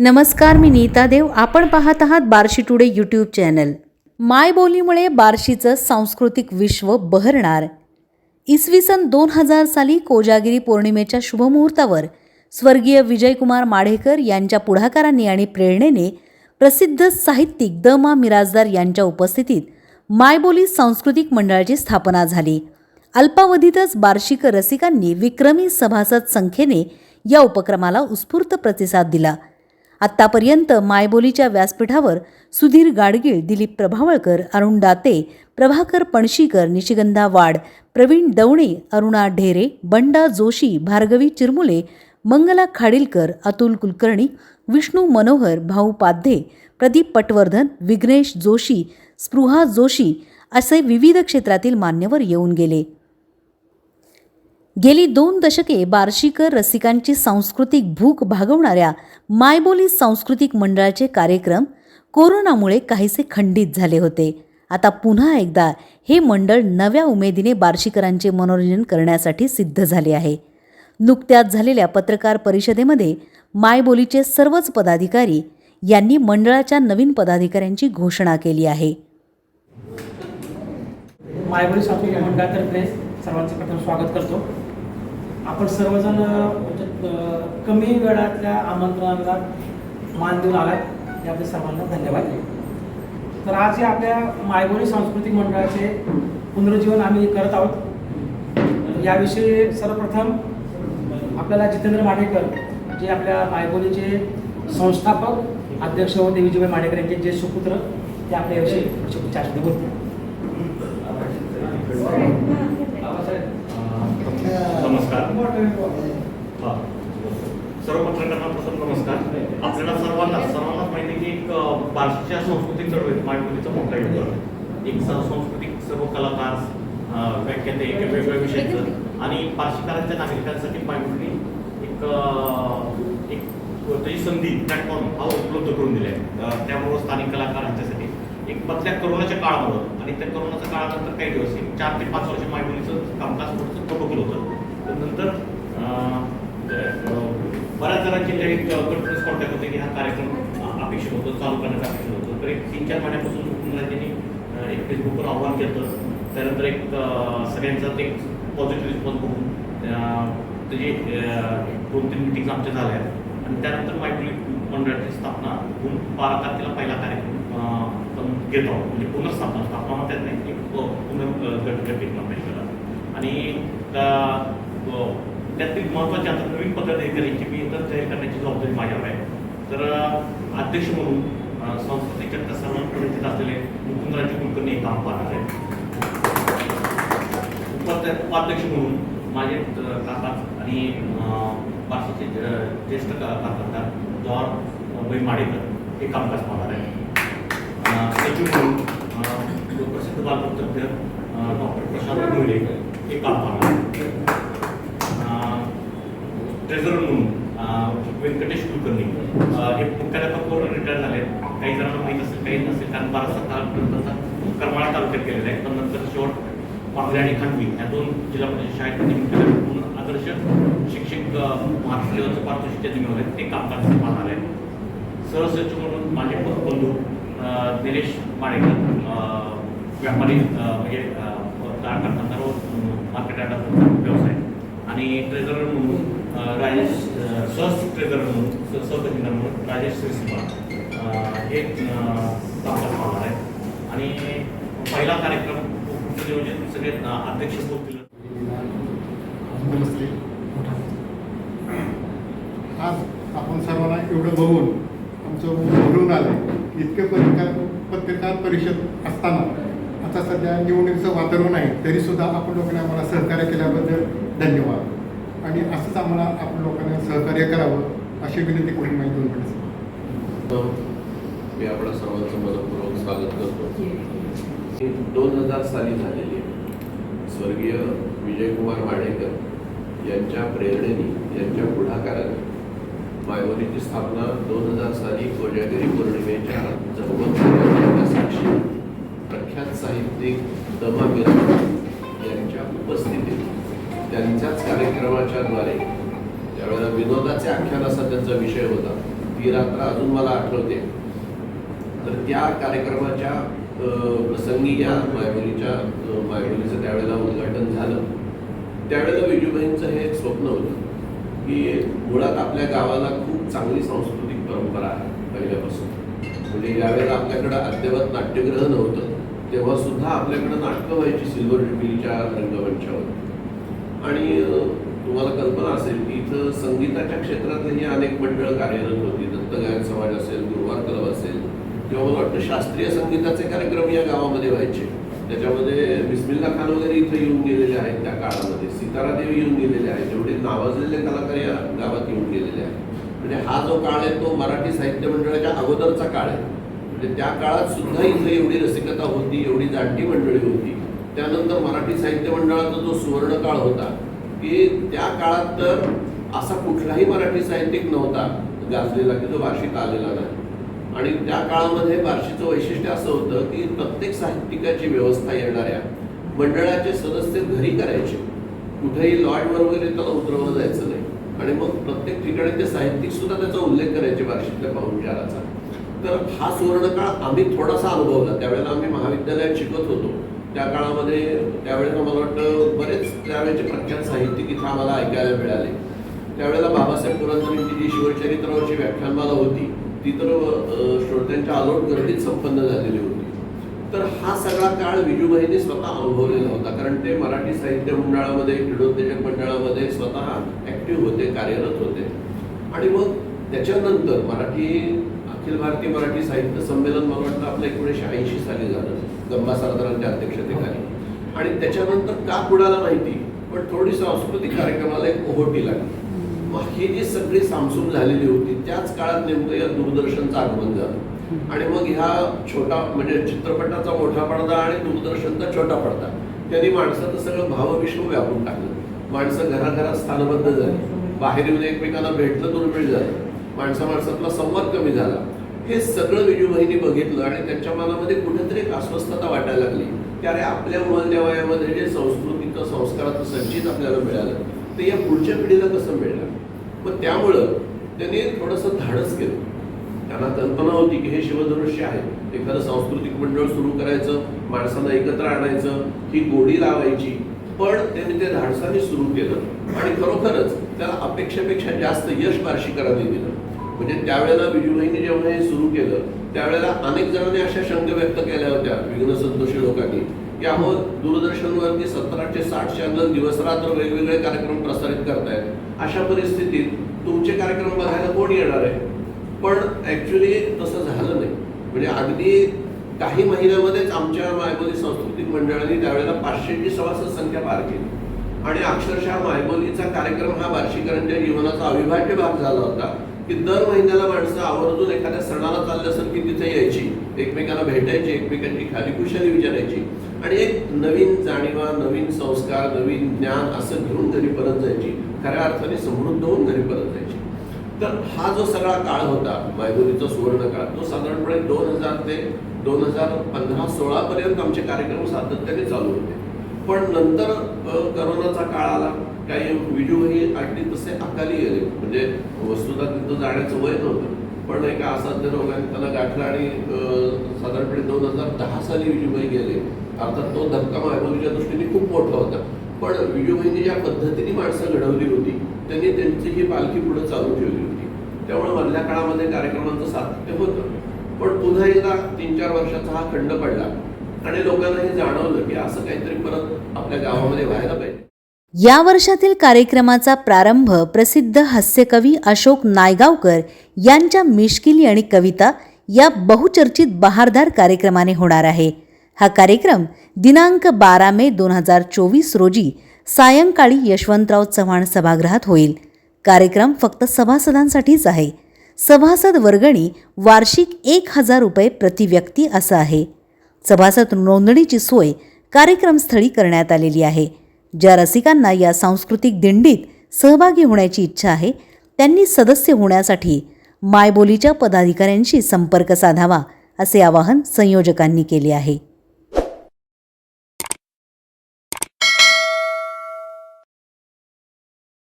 नमस्कार मी नीता देव. आपण पाहत आहात बार्शी टुडे यूट्यूब चॅनल. मायबोलीमुळे बार्शीचं सांस्कृतिक विश्व बहरणार. इसवी सन दोन हजार साली कोजागिरी पौर्णिमेच्या शुभमुहूर्तावर स्वर्गीय विजयकुमार माढेकर यांच्या पुढाकारांनी आणि प्रेरणेने प्रसिद्ध साहित्यिक द मा मिराजदार यांच्या उपस्थितीत मायबोली सांस्कृतिक मंडळाची स्थापना झाली. अल्पावधीतच बार्शीकर रसिकांनी विक्रमी सभासद संख्येने या उपक्रमाला उत्स्फूर्त प्रतिसाद दिला. आत्तापर्यंत मायबोलीच्या व्यासपीठावर सुधीर गाडगीळ दिलीप प्रभावळकर अरुण दाते प्रभाकर पणशीकर निशिगंधा वाड प्रवीण दवणे अरुणा ढेरे बंडा जोशी भार्गवी चिरमुले मंगला खाडीलकर अतुल कुलकर्णी विष्णू मनोहर भाऊ पाध्ये प्रदीप पटवर्धन विघ्नेश जोशी स्पृहा जोशी असे विविध क्षेत्रातील मान्यवर येऊन गेले. गेली दोन दशके बार्शीकर रसिकांची सांस्कृतिक भूक भागवणाऱ्या मायबोली सांस्कृतिक मंडळाचे कार्यक्रम कोरोनामुळे काहीसे खंडित झाले होते. आता पुन्हा एकदा हे मंडळ नव्या उमेदीने बार्शीकरांचे मनोरंजन करण्यासाठी सिद्ध झाले आहे. नुकत्याच झालेल्या पत्रकार परिषदेमध्ये मायबोलीचे सर्वच पदाधिकारी यांनी मंडळाच्या नवीन पदाधिकाऱ्यांची घोषणा केली आहे. मायबोली मंडळातर्फे सर्वांचं प्रथम स्वागत करतो. आपण सर्वजण म्हणजे, कमी वेळातल्या आमंत्रणाला मान देऊन आलाय. याबद्दल सर्वांना धन्यवाद. तर आज या आपल्या मायबोली सांस्कृतिक मंडळाचे पुनरुज्जीवन आम्ही करत आहोत. याविषयी सर्वप्रथम आपल्याला जितेंद्र माडेकर जे आपल्या मायबोलीचे संस्थापक अध्यक्ष व देवीजीभाई माडेकर यांचे जे सुपुत्र ते आपल्याविषयी चर्चा बोलतील नमस्कार हा. सर्व पत्रकारांना प्रथम नमस्कार आपल्याला सर्वांना सर्वांनाच माहिती आहे की एक बार्शीच्या सांस्कृतिक चळवळीत मायबोलीचा मोठा योगदान एक सांस्कृतिक सर्व कलाकार व्याख्याते एक वेगवेगळ्या विषयाचं. आणि बार्शीकरांच्या नागरिकांसाठी मायबोली एक एक त्याची संधी प्लॅटफॉर्म हा उपलब्ध करून दिला आहे त्यामुळं स्थानिक कलाकारांच्यासाठी एक मधल्या करोनाच्या काळामुळं आणि त्या करोनाच्या काळानंतर काही दिवस एक चार ते पाच वर्ष मायबोलीचं कामकाज थोडंसं प्रोटोकॉल होतं. तर नंतर बऱ्याच जणांचे काही कॉन्फरन्स कॉन्टॅक्ट होते की हा कार्यक्रम अपेक्षित होतो चालू करण्याचा अपेक्षित होतं. तर एक तीन चार महिन्यापासून मुलांनी एक फेसबुकवर आव्हान केलं त्यानंतर एक सगळ्यांचा ते पॉझिटिव्ह रिस्पॉन्स बघून त्याचे दोन तीन मिटिंग्स आमच्या झाल्या. आणि त्यानंतर मायक्रोली मंडळाची स्थापना होऊन बारा तारखेला पहिला कार्यक्रम घेतो म्हणजे पुनर्स्थापना स्थापना त्यात नाही एक पुनर्गट घेतला पाहिजे आणि त्या- त्यातील महत्त्वाची आता नवीन पद्धत हे करायची मी तर तयार करण्याची जबाबदारी माझ्यावर आहे. तर अध्यक्ष म्हणून संस्कृतीच्या सांस्कृतिक त्या सर्वांकडे तिथे असलेले मुकुंदराजे कुलकर्णी हे काम पाहणार आहे उपाध्य- उपाध्यक्ष म्हणून माझे काका आणि अं, ज्येष्ठ का- कारखानदार जवाहर वै माडेकर हे कामकाज पाहणार आहे सचिव म्हणून प्रसिद्ध बालपत्रज्ञ डॉक्टर प्रशांत मोहिले हे काम पाहणार आहे ट्रेझरर म्हणून अं, व्यंकटेश कुलकर्णी. अं, हे मुख्याध्यापकावर रिटायर झाले काही जणांना माहीत असेल काही नसेल कारण बराचसा काळ त्यांचा करमाळा तालुक्यात गेलेला आहे. पण नंतर शेवट पांगरे आणि खांडवी या दोन जिल्हा परिषद शाळेत त्यांनी मुख्याध्यापक म्हणून आदर्श शिक्षक अं, महाराष्ट्र लेवलचं पारितोषिक ते मिळवले ते कामकाज पाहणार आहे सहसचिव म्हणून माझे बंधू अं, निलेश माडेकर व्यापारी म्हणजे कारखानदार व मार्केट व्यवसाय. आणि ट्रेझरर म्हणून राजेश अं, सह म्हणून सह म्हणून राजेश श्रीसिंहा हे अं, पाहणार आहे आणि पहिला कार्यक्रम पुढचं सगळे अध्यक्ष बोलतील नमस्ते. आज आपण सर्वांना एवढं बघून आमचं घडून आलं इतके पत्रकार पत्रकार परिषद असताना आता सध्या निवडणुकीचं वातावरण आहे तरीसुद्धा आपण लोकांनी आम्हाला सहकार्य केल्याबद्दल धन्यवाद. आणि असंच आम्हाला आपण लोकांना सहकार्य करावं अशी विनंती करून माहिती दोन मिनिटं मी आपल्या सर्वांचं मनपूर्वक स्वागत करतो. दोन हजार साली झालेली आहे स्वर्गीय विजयकुमार माडेकर यांच्या प्रेरणेने यांच्या पुढाकाराने मायवरीची स्थापना दोन हजार साली कोजागिरी पौर्णिमेच्या जगमग साक्षी प्रख्यात साहित्यिक दमा यांच्या उपस्थितीत त्यांच्याच कार्यक्रमाच्या द्वारे त्यावेळेला विनोदाचे आख्यान असा त्यांचा विषय होता. ती रात्र अजून मला आठवते. तर त्या कार्यक्रमाच्या प्रसंगी या मायबोलीच्या मायबोलीचं त्यावेळेला उद्घाटन झालं. त्यावेळेला विजूबाईंचं हे एक स्वप्न होतं की मुळात आपल्या गावाला खूप चांगली सांस्कृतिक परंपरा आहे पहिल्यापासून. म्हणजे यावेळेला आपल्याकडं अद्ययावत नाट्यगृह नव्हतं. तेव्हा सुद्धा आपल्याकडं नाटकं व्हायची सिल्वर ज्युबिलीच्या रंगमंचावर. आणि तुम्हाला कल्पना असेल की इथं संगीताच्या क्षेत्रातही अनेक मंडळ कार्यरत होती. दत्तगायन समाज असेल गुरुवार क्लब असेल किंवा मला वाटतं शास्त्रीय संगीताचे कार्यक्रम या गावामध्ये व्हायचे. त्याच्यामध्ये बिस्मिल्ला खान वगैरे इथं येऊन गेलेले आहेत त्या काळामध्ये. सीतारादेवी येऊन गेलेले आहेत. जेवढे नावाजलेले कलाकार या गावात येऊन गेलेले आहेत. म्हणजे हा जो काळ आहे तो मराठी साहित्य मंडळाच्या अगोदरचा काळ आहे. म्हणजे त्या काळात सुद्धा इथं एवढी रसिकता होती एवढी जाणती मंडळी होती. त्यानंतर मराठी साहित्य मंडळाचा जो सुवर्ण काळ होता की त्या काळात तर असा कुठलाही मराठी साहित्यिक नव्हता गाजलेला की जो वार्षिक आलेला नाही. आणि त्या काळामध्ये बार्शीचं वैशिष्ट्य असं होतं की प्रत्येक साहित्यिकाची व्यवस्था येणाऱ्या मंडळाचे सदस्य घरी करायचे. कुठेही लॉजवर वगैरे त्याला उतरवलं जायचं नाही. आणि मग प्रत्येक ठिकाणी ते साहित्यिक सुद्धा त्याचा उल्लेख करायचे बार्शीतल्या पाहुणचाराचा. तर हा सुवर्णकाळ आम्ही थोडासा अनुभवला. त्यावेळेला आम्ही महाविद्यालयात शिकत होतो. त्या काळामध्ये त्यावेळेला मला वाटतं बरेच त्यावेळेचे प्रख्यात साहित्यिक इथं आम्हाला ऐकायला मिळाले. त्यावेळेला बाबासाहेब पुरंदरेंची जी शिवचरित्रावरची व्याख्यानमाला होती ती तर श्रोत्यांच्या अलोट गर्दीत संपन्न झालेली होती. तर हा सगळा काळ विजूबाईंनी स्वतः अनुभवलेला होता कारण ते मराठी साहित्य मंडळामध्ये क्रीडोद्योजक मंडळामध्ये स्वतः ऍक्टिव्ह होते कार्यरत होते. आणि मग त्याच्यानंतर मराठी अखिल भारतीय मराठी साहित्य संमेलन मला वाटतं आपलं एकोणीसशे ऐंशी साली झालं. गंबा सरदारांच्या अध्यक्षतेखाली. आणि त्याच्यानंतर का कुणाला माहिती? पण थोडी सांस्कृतिक कार्यक्रमाला एक ओहोटी लागली. मग ही जी सगळी सामसूम झालेली होती त्याच काळात नेमकं या दूरदर्शनचं आगमन झालं. आणि मग ह्या छोटा म्हणजे चित्रपटाचा मोठा पडदा आणि दूरदर्शनचा छोटा पडदा. त्यांनी माणसाचं सगळं भावविश्व व्यापून टाकलं. माणसं घराघरात स्थानबद्ध झाली. बाहेर येऊन एकमेकांना भेटलं दुर्मिळ झालं. माणसा माणसातला संवाद कमी झाला. हे सगळं विजूभाईंनी बघितलं आणि त्यांच्या मनामध्ये कुठेतरी एक अस्वस्थता वाटायला लागली. की अरे आपल्या वयामध्ये जे संस्कृतीचं संस्काराचं संचित आपल्याला मिळालं ते या पुढच्या पिढीला कसं मिळणार? मग त्यामुळं त्यांनी थोडंसं धाडस केलं. त्यांना कल्पना होती की हे शिवधनुष्य आहे. एखादं सांस्कृतिक मंडळ सुरू करायचं माणसांना एकत्र आणायचं ही गोडी लावायची. पण त्यांनी ते धाडसाने सुरू केलं आणि खरोखरच त्याला अपेक्षेपेक्षा जास्त यश बार्शीकरांनी दिलं. म्हणजे त्यावेळेला विजूभाईंनी जेव्हा हे सुरू केलं त्यावेळेला अनेक जणांनी अशा शंका व्यक्त केल्या होत्या विघ्न संतोषी लोकांनी. की अहो दूरदर्शनवरती सतराशे साठ चॅनल दिवसरात्र वेगवेगळे कार्यक्रम प्रसारित करतायत. अशा परिस्थितीत तुमचे कार्यक्रम बघायला कोण येणार आहे? पण ॲक्च्युली तसं झालं नाही. म्हणजे अगदी काही महिन्यामध्येच आमच्या मायबोली सांस्कृतिक मंडळाने त्यावेळेला पाचशेची सभासद संख्या पार केली. आणि अक्षरशः मायबोलीचा कार्यक्रम हा बार्शीकरांच्या जीवनाचा अविभाज्य भाग झाला होता. की दर महिन्याला माणसं आवर्जून एखाद्या सणाला चालले असेल की तिथे यायची. एकमेकांना भेटायची एकमेकांची खाली कुशाली विचारायची. आणि एक नवीन जाणीवा नवीन संस्कार नवीन ज्ञान असं घेऊन घरी परत जायची. खऱ्या अर्थाने समृद्ध होऊन घरी परत जायची. तर हा जो सगळा काळ होता मायबोलीचा सुवर्ण काळ तो साधारणपणे दोन हजार ते दोन हजार पंधरा सोळा पर्यंत आमचे कार्यक्रम सातत्याने चालू होते. पण नंतर करोनाचा काळ आला. काही व्हिडिओही अगदी तसे अकाली गेले. म्हणजे वस्तुता तिथं जाण्याचं वय नव्हतं. पण एका असाध्य रोगाने त्याला गाठला आणि साधारणपणे दोन हजार दहा साली विजूभाई गेले. अर्थात तो धक्का मायबोलीच्या दृष्टीने खूप मोठा होता. पण विजूभाईंनी ज्या पद्धतीने माणसं घडवली होती त्यांनी त्यांची ही पालखी पुढे चालू ठेवली होती. त्यामुळे मधल्या काळामध्ये कार्यक्रमांचं सातत्य होतं. पण पुन्हा एकदा तीन चार वर्षाचा हा खंड पडला. आणि लोकांना हे जाणवलं की असं काहीतरी परत आपल्या गावामध्ये व्हायला पाहिजे. या वर्षातील कार्यक्रमाचा प्रारंभ प्रसिद्ध हास्यकवी अशोक नायगावकर यांच्या मिश्किली आणि कविता या बहुचर्चित बहारदार कार्यक्रमाने होणार आहे. हा कार्यक्रम दिनांक बारा मे दोन हजार चोवीस रोजी सायंकाळी यशवंतराव चव्हाण सभागृहात होईल. कार्यक्रम फक्त सभासदांसाठीच आहे. सभासद वर्गणी वार्षिक एक हजार रुपये प्रतिव्यक्ती असं आहे. सभासद नोंदणीची सोय कार्यक्रमस्थळी करण्यात आलेली आहे. ज्या रसिकांना या सांस्कृतिक दिंडीत सहभागी होण्याची इच्छा आहे त्यांनी सदस्य होण्यासाठी मायबोलीच्या पदाधिकाऱ्यांशी संपर्क साधावा असे आवाहन संयोजकांनी केले आहे.